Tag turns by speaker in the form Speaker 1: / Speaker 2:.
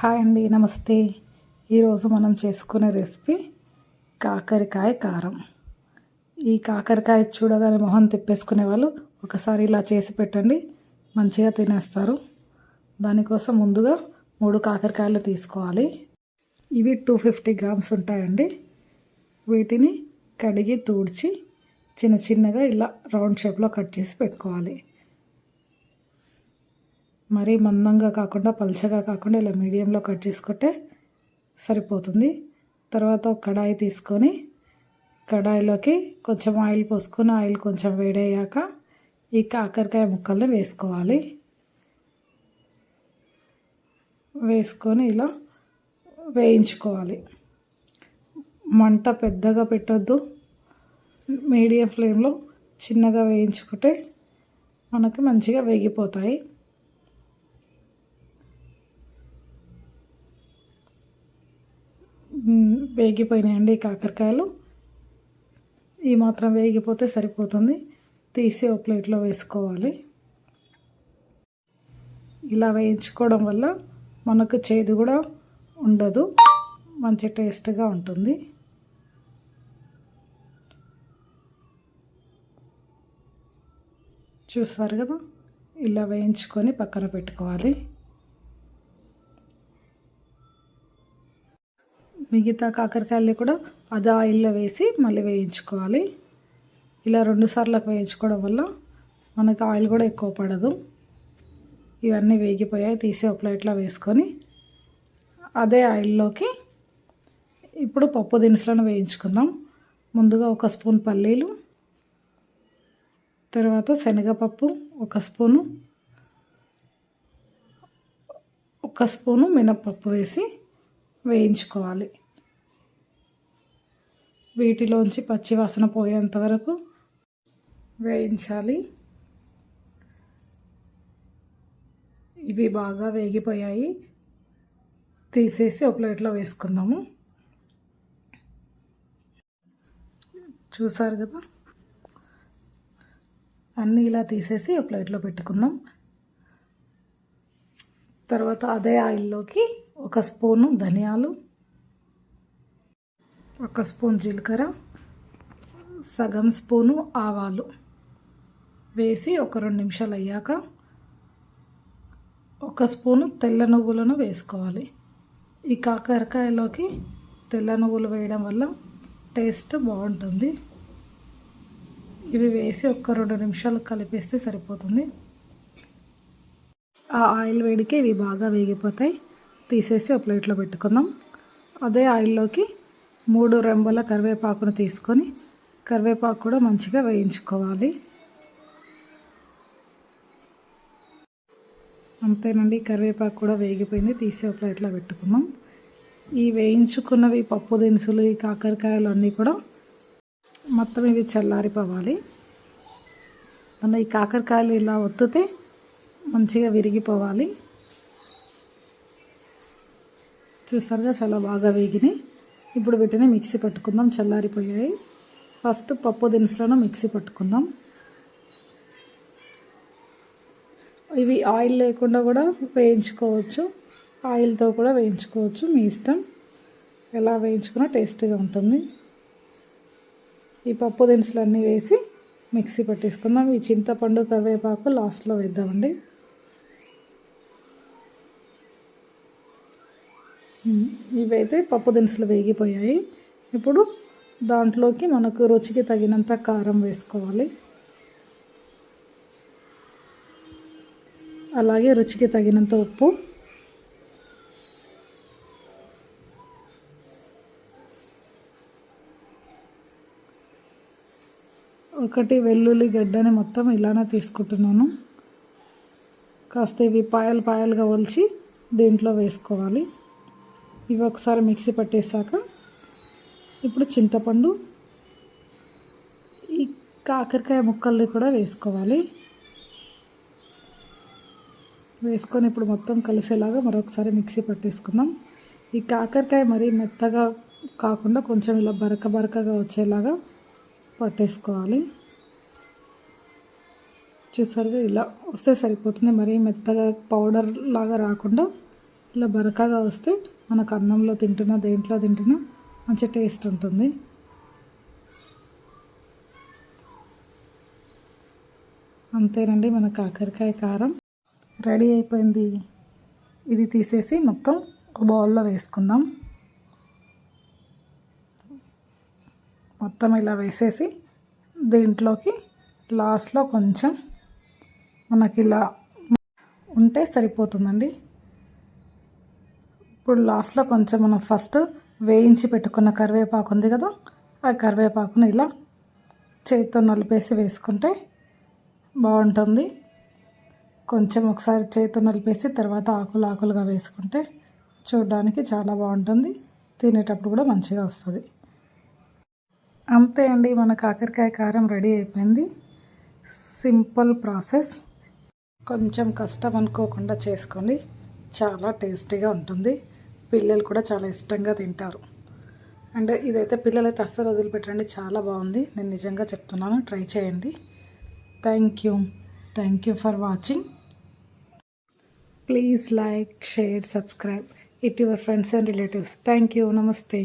Speaker 1: Hi అండి నమస్తే. ఈరోజు మనం చేసుకునే రెసిపీ కాకరకాయ కారం. ఈ కాకరకాయ చూడగానే మొహం తిప్పేసుకునే వాళ్ళు ఒకసారి ఇలా చేసి పెట్టండి మంచిగా తినేస్తారు. దానికోసం ముందుగా మూడు కాకరకాయలు తీసుకోవాలి. ఇవి టూ ఫిఫ్టీ గ్రామ్స్ ఉంటాయండి. వీటిని కడిగి తూడ్చి చిన్న చిన్నగా ఇలా రౌండ్ షేప్లో కట్ చేసి పెట్టుకోవాలి. మరీ మందంగా కాకుండా పల్చగా కాకుండా ఇలా మీడియంలో కట్ చేసుకుంటే సరిపోతుంది. తర్వాత కడాయి తీసుకొని కడాయిలోకి కొంచెం ఆయిల్ పోసుకొని ఆయిల్ కొంచెం వేడయ్యాక ఈ కాకరకాయ ముక్కల్ని వేసుకోవాలి. వేసుకొని ఇలా వేయించుకోవాలి. మంట పెద్దగా పెట్టొద్దు. మీడియం ఫ్లేమ్లో చిన్నగా వేయించుకుంటే మనకి మంచిగా వేగిపోతాయి. వేగిపోయినాయండి కాకరకాయలు. ఈ మాత్రం వేగిపోతే సరిపోతుంది. తీసి ఒక ప్లేట్లో వేసుకోవాలి. ఇలా వేయించుకోవడం వల్ల మనకు చేదు కూడా ఉండదు. మంచి టేస్ట్గా ఉంటుంది. చూస్తారు కదా? ఇలా వేయించుకొని పక్కన పెట్టుకోవాలి. మిగతా కాకరకాయలు కూడా అది ఆయిల్లో వేసి మళ్ళీ వేయించుకోవాలి. ఇలా రెండు సార్లకు వేయించుకోవడం వల్ల మనకు ఆయిల్ కూడా ఎక్కువ పడదు. ఇవన్నీ వేగిపోయాయి తీసి ఒక ప్లేట్లో వేసుకొని అదే ఆయిల్లోకి ఇప్పుడు పప్పు దినుసులను వేయించుకుందాం. ముందుగా ఒక స్పూన్ పల్లీలు తర్వాత శనగపప్పు ఒక స్పూను ఒక స్పూను మినప్పప్పు వేసి వేయించుకోవాలి. వీటిలోంచి పచ్చివాసన పోయేంత వరకు వేయించాలి. ఇవి బాగా వేగిపోయాయి. తీసేసి ఒక ప్లేట్లో వేసుకుందాము. చూసారు కదా? అన్నీ ఇలా తీసేసి ఒక ప్లేట్లో పెట్టుకుందాం. తర్వాత అదే ఆయిల్లోకి ఒక స్పూను ధనియాలు ఒక స్పూన్ జీలకర్ర సగం స్పూను ఆవాలు. వేసి ఒక రెండు నిమిషాలు అయ్యాక ఒక స్పూను తెల్ల నువ్వులను వేసుకోవాలి. ఈ కాకరకాయలోకి తెల్ల నువ్వులు వేయడం వల్ల టేస్ట్ బాగుంటుంది. ఇవి వేసి ఒక రెండు నిమిషాలు కలిపేస్తే సరిపోతుంది. ఆ ఆయిల్ వేడికి ఇవి బాగా వేగిపోతాయి. తీసేసి ఒక ప్లేట్లో పెట్టుకుందాం. అదే ఆయిల్లోకి మూడు రెంబుల కరివేపాకును తీసుకొని కరివేపాకు కూడా మంచిగా వేయించుకోవాలి. అంతేనండి కరివేపాకు కూడా వేగిపోయింది తీసే ప్లేట్లో పెట్టుకున్నాం. ఈ వేయించుకున్నవి పప్పు దినుసులు ఈ కాకరకాయలు అన్నీ కూడా మొత్తం ఇవి చల్లారిపోవాలి. మన ఈ కాకరకాయలు ఇలా ఒత్తితే మంచిగా విరిగిపోవాలి. చూసారుగా చాలా బాగా వేగినాయి. ఇప్పుడు వీటిని మిక్సీ పట్టుకుందాం చల్లారిపోయాయి. ఫస్ట్ పప్పు దినుసులను మిక్సీ పట్టుకుందాం. ఇవి ఆయిల్ లేకుండా కూడా వేయించుకోవచ్చు. ఆయిల్తో కూడా వేయించుకోవచ్చు మీ ఇష్టం. ఎలా వేయించుకున్నా టేస్టీగా ఉంటుంది. ఈ పప్పు దినుసులు అన్నీ వేసి మిక్సీ పట్టేసుకుందాం. ఈ చింతపండు కరివేపాకు లాస్ట్లో వేద్దామండి. ఇవైతే పప్పు దినుసులు వేగిపోయాయి. ఇప్పుడు దాంట్లోకి మనకు రుచికి తగినంత కారం వేసుకోవాలి. అలాగే రుచికి తగినంత ఉప్పు. ఒకటి వెల్లుల్లి గడ్డని మొత్తం ఇలానే తీసుకుంటున్నాను. కాస్త ఇవి పాయలు పాయలుగా ఒలిచి దీంట్లో వేసుకోవాలి. ఇవి ఒకసారి మిక్సీ పట్టేశాక ఇప్పుడు చింతపండు ఈ కాకరకాయ ముక్కల్ని కూడా వేసుకోవాలి. వేసుకొని ఇప్పుడు మొత్తం కలిసేలాగా మరొకసారి మిక్సీ పట్టేసుకుందాం. ఈ కాకరకాయ మరీ మెత్తగా కాకుండా కొంచెం ఇలా బరక బరకగా వచ్చేలాగా పట్టేసుకోవాలి. చూసారుగా ఇలా వస్తే సరిపోతుంది. మరీ మెత్తగా పౌడర్ లాగా రాకుండా ఇలా బరకగా వస్తే మనకు అన్నంలో తింటున్నా దేంట్లో తింటున్నా మంచి టేస్ట్ ఉంటుంది. అంతేనండి మన కాకరకాయ కారం. రెడీ అయిపోయింది. ఇది తీసేసి మొత్తం ఒక బౌల్లో వేసుకుందాం. మొత్తం ఇలా వేసేసి దీంట్లోకి లాస్ట్లో కొంచెం మనకి ఇలా ఉంటే సరిపోతుందండి. ఇప్పుడు లాస్ట్లో కొంచెం మనం ఫస్ట్ వేయించి పెట్టుకున్న కరివేపాకు ఉంది కదా ఆ కరివేపాకుని ఇలా చేతితో నలిపేసి వేసుకుంటే బాగుంటుంది. కొంచెం ఒకసారి చేతితో నలిపేసి తర్వాత ఆకులు ఆకులుగా వేసుకుంటే చూడడానికి చాలా బాగుంటుంది. తినేటప్పుడు కూడా మంచిగా వస్తుంది. అంతే అండి మన కాకరకాయ కారం రెడీ అయిపోయింది. Simple process. కొంచెం కష్టం అనుకోకుండా చేసుకోండి. చాలా టేస్టీగా ఉంటుంది. పిల్లలు కూడా చాలా ఇష్టంగా తింటారు. అండ్ ఇదైతే పిల్లలైతే అస్సలు వదిలిపెట్టండి చాలా బాగుంది. నేను నిజంగా చెప్తున్నాను. ట్రై చేయండి. Thank you thank you for watching please like share subscribe it your friends and relatives thank you నమస్తే